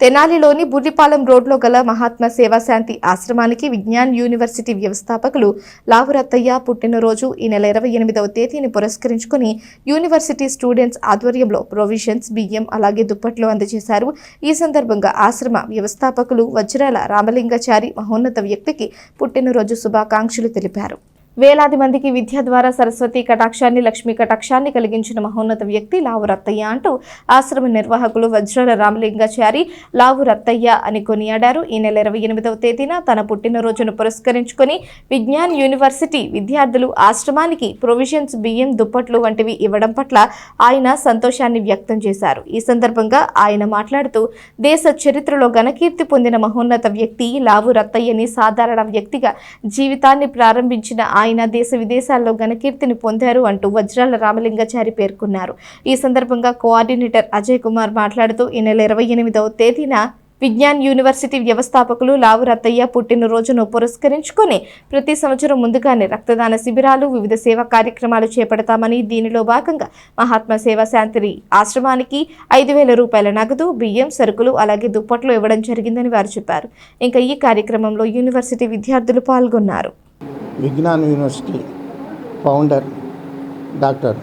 తెనాలిలోని బుర్రిపాలెం రోడ్లో గల మహాత్మా సేవాశాంతి ఆశ్రమానికి విజ్ఞాన్ యూనివర్సిటీ వ్యవస్థాపకులు లావురత్తయ్య పుట్టినరోజు ఈ నెల ఇరవై ఎనిమిదవ తేదీని పురస్కరించుకుని యూనివర్సిటీ స్టూడెంట్స్ ఆధ్వర్యంలో ప్రొవిజన్స్ బియ్యం అలాగే దుప్పట్లు అందజేశారు. ఈ సందర్భంగా ఆశ్రమ వ్యవస్థాపకులు వజ్రాల రామలింగాచారి మహోన్నత వ్యక్తికి పుట్టినరోజు శుభాకాంక్షలు తెలిపారు. వేలాది మందికి విద్య ద్వారా సరస్వతి కటాక్షాన్ని లక్ష్మీ కటాక్షాన్ని కలిగించిన మహోన్నత వ్యక్తి లావు రత్తయ్య అంటూ ఆశ్రమ నిర్వాహకులు వజ్రాల రామలింగాచారి లావు రత్తయ్య అని కొనియాడారు. ఈ నెల ఇరవై ఎనిమిదవ తేదీన తన పుట్టినరోజును పురస్కరించుకొని విజ్ఞాన్ యూనివర్సిటీ విద్యార్థులు ఆశ్రమానికి ప్రొవిజన్స్ బియ్యం దుప్పట్లు వంటివి ఇవ్వడం పట్ల ఆయన సంతోషాన్ని వ్యక్తం చేశారు. ఈ సందర్భంగా ఆయన మాట్లాడుతూ దేశ చరిత్రలో ఘనకీర్తి పొందిన మహోన్నత వ్యక్తి లావు రత్తయ్యని సాధారణ వ్యక్తిగా జీవితాన్ని ప్రారంభించిన ఆయన దేశ విదేశాల్లో ఘనకీర్తిని పొందారు అంటూ వజ్రాల రామలింగాచారి పేర్కొన్నారు. ఈ సందర్భంగా కోఆర్డినేటర్ అజయ్ కుమార్ మాట్లాడుతూ ఈ నెల ఇరవై ఎనిమిదవ తేదీన విజ్ఞాన్ యూనివర్సిటీ వ్యవస్థాపకులు లావు రత్తయ్య పుట్టినరోజును పురస్కరించుకొని ప్రతి సంవత్సరం ముందుగానే రక్తదాన శిబిరాలు వివిధ సేవా కార్యక్రమాలు చేపడతామని దీనిలో భాగంగా మహాత్మా సేవా శాంతి ఆశ్రమానికి ఐదు వేల రూపాయల నగదు బియ్యం సరుకులు అలాగే దుప్పట్లు ఇవ్వడం జరిగిందని వారు చెప్పారు. ఇంకా ఈ కార్యక్రమంలో యూనివర్సిటీ విద్యార్థులు పాల్గొన్నారు. Vignan university founder doctor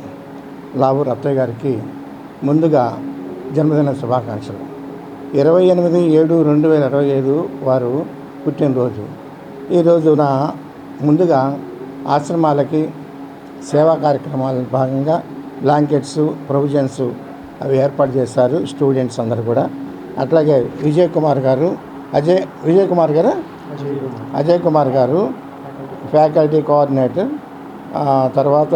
Lavu Rathaiah గారికి ముందుగా జన్మదిన శుభాకాంక్షలు. ఇరవై ఎనిమిది ఏడు రెండు వేల ఇరవై ఐదు వారు పుట్టినరోజు. ఈ రోజున ముందుగా ఆశ్రమాలకి సేవా కార్యక్రమాల భాగంగా బ్లాంకెట్స్ ప్రొవిజన్స్ అవి ఏర్పాటు చేశారు స్టూడెంట్స్ అందరు కూడా. అట్లాగే విజయ్ కుమార్ గారు అజయ్ విజయ్ కుమార్ గారు? అజయ్ కుమార్ గారు ఫ్యాకల్టీ కోఆర్డినేటర్ తర్వాత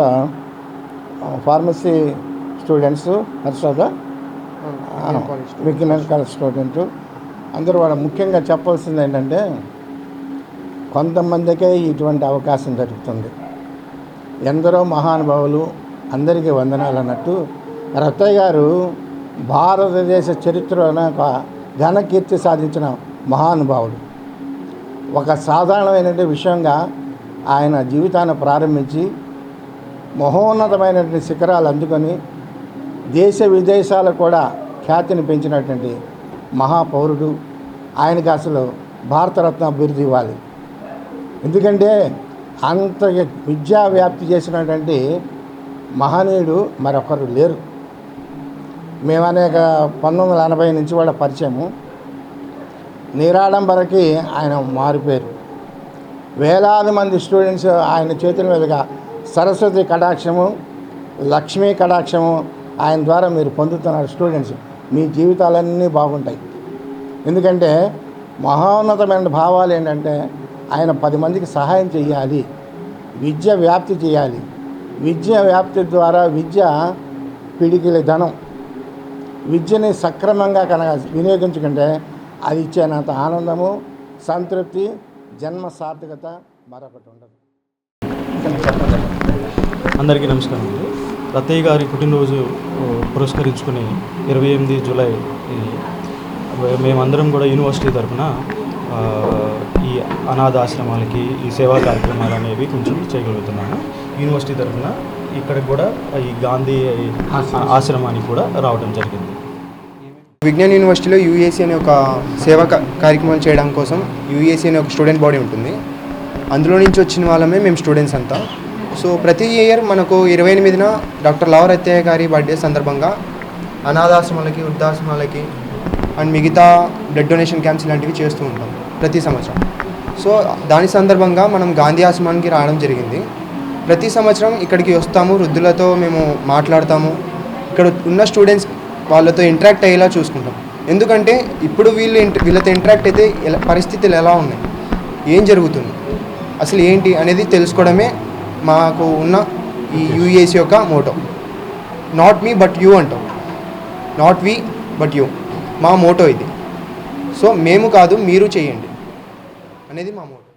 pharmacy students Harshada Vignan college student. అందరూ వాళ్ళ ముఖ్యంగా చెప్పాల్సింది ఏంటంటే కొంతమందికే ఇటువంటి అవకాశం దొరుకుతుంది. ఎందరో మహానుభావులు అందరికీ వందనాలు అన్నట్టు రత్తయ్య గారు భారతదేశ చరిత్రలో ఒక ఘనకీర్తి సాధించిన మహానుభావుడు. ఒక సాధారణమైనటువంటి విషయంగా ఆయన జీవితాన్ని ప్రారంభించి మహోన్నతమైనటువంటి శిఖరాలు అందుకొని దేశ విదేశాలకు కూడా ఖ్యాతిని పెంచినటువంటి మహాపౌరుడు. ఆయనకి అసలు భారతరత్న అభివృద్ధి ఇవ్వాలి. ఎందుకంటే అంత విద్యా వ్యాప్తి చేసినటువంటి మహనీయుడు మరొకరు లేరు. మేము అనేక పంతొమ్మిది వందల ఎనభై నుంచి కూడా పరిచయము. నిరాడంబరకి ఆయన మారిపోయారు. వేలాది మంది స్టూడెంట్స్ ఆయన చేతుల మీదుగా సరస్వతి కటాక్షము లక్ష్మీ కటాక్షము ఆయన ద్వారా మీరు పొందుతున్నారు స్టూడెంట్స్ మీ జీవితాలన్నీ బాగుంటాయి. ఎందుకంటే మహోన్నతమైన భావాలు ఏంటంటే ఆయన పది మందికి సహాయం చేయాలి విద్య వ్యాప్తి చేయాలి. విద్య వ్యాప్తి ద్వారా విద్య పిడికిలి ధనం. విద్యని సక్రమంగా కనుక వినియోగించుకుంటే అది ఇచ్చేనంత ఆనందము సంతృప్తి జన్మ సార్థకత మరొకటి ఉండదు. అందరికీ నమస్కారం అండి. రత్తయ్య గారి పుట్టినరోజు పురస్కరించుకుని ఇరవై ఎనిమిది జూలై ఈ, మేమందరం కూడా యూనివర్సిటీ తరఫున ఆ, ఈ అనాథ ఆశ్రమాలకి ఈ సేవా కార్యక్రమాలు అనేవి కొంచెం చేయగలుగుతున్నాము యూనివర్సిటీ తరఫున ఇక్కడికి కూడా ఈ గాంధీ ఆశ్రమానికి కూడా రావడం జరిగింది. విజ్ఞాన్ యూనివర్సిటీలో యూఏసీ అనే ఒక సేవా కార్యక్రమాలు చేయడం కోసం యూఏసీ అనే ఒక స్టూడెంట్ బాడీ ఉంటుంది. అందులో నుంచి వచ్చిన వాళ్ళమే మేము స్టూడెంట్స్ అంతా. సో ప్రతి ఇయర్ మనకు ఇరవై ఎనిమిదిన డాక్టర్ లావరత్తయ్య గారి బర్త్డే సందర్భంగా అనాథాశ్రమాలకి వృద్ధాశ్రమాలకి అండ్ మిగతా బ్లడ్ డొనేషన్ క్యాంప్స్ ఇలాంటివి చేస్తూ ఉంటాం ప్రతి సంవత్సరం. సో దాని సందర్భంగా మనం గాంధీ ఆశ్రమానికి రావడం జరిగింది. ప్రతి సంవత్సరం ఇక్కడికి వస్తాము వృద్ధులతో మేము మాట్లాడతాము. ఇక్కడ ఉన్న స్టూడెంట్స్ వాళ్ళతో ఇంటరాక్ట్ అయ్యేలా చూసుకుంటాం. ఎందుకంటే ఇప్పుడు వీళ్ళు వీళ్ళతో ఇంటరాక్ట్ అయితే ఎలా పరిస్థితులు ఎలా ఉన్నాయి? ఏం జరుగుతుంది? అసలు ఏంటి అనేది తెలుసుకోవడమే మాకు ఉన్న ఈ యూఏసీ యొక్క motto. Not me but you అంటాం. నాట్ వి బట్ యూ మా మోటో ఇది. సో మేము కాదు మీరు చేయండి. అనేది మా మోటో.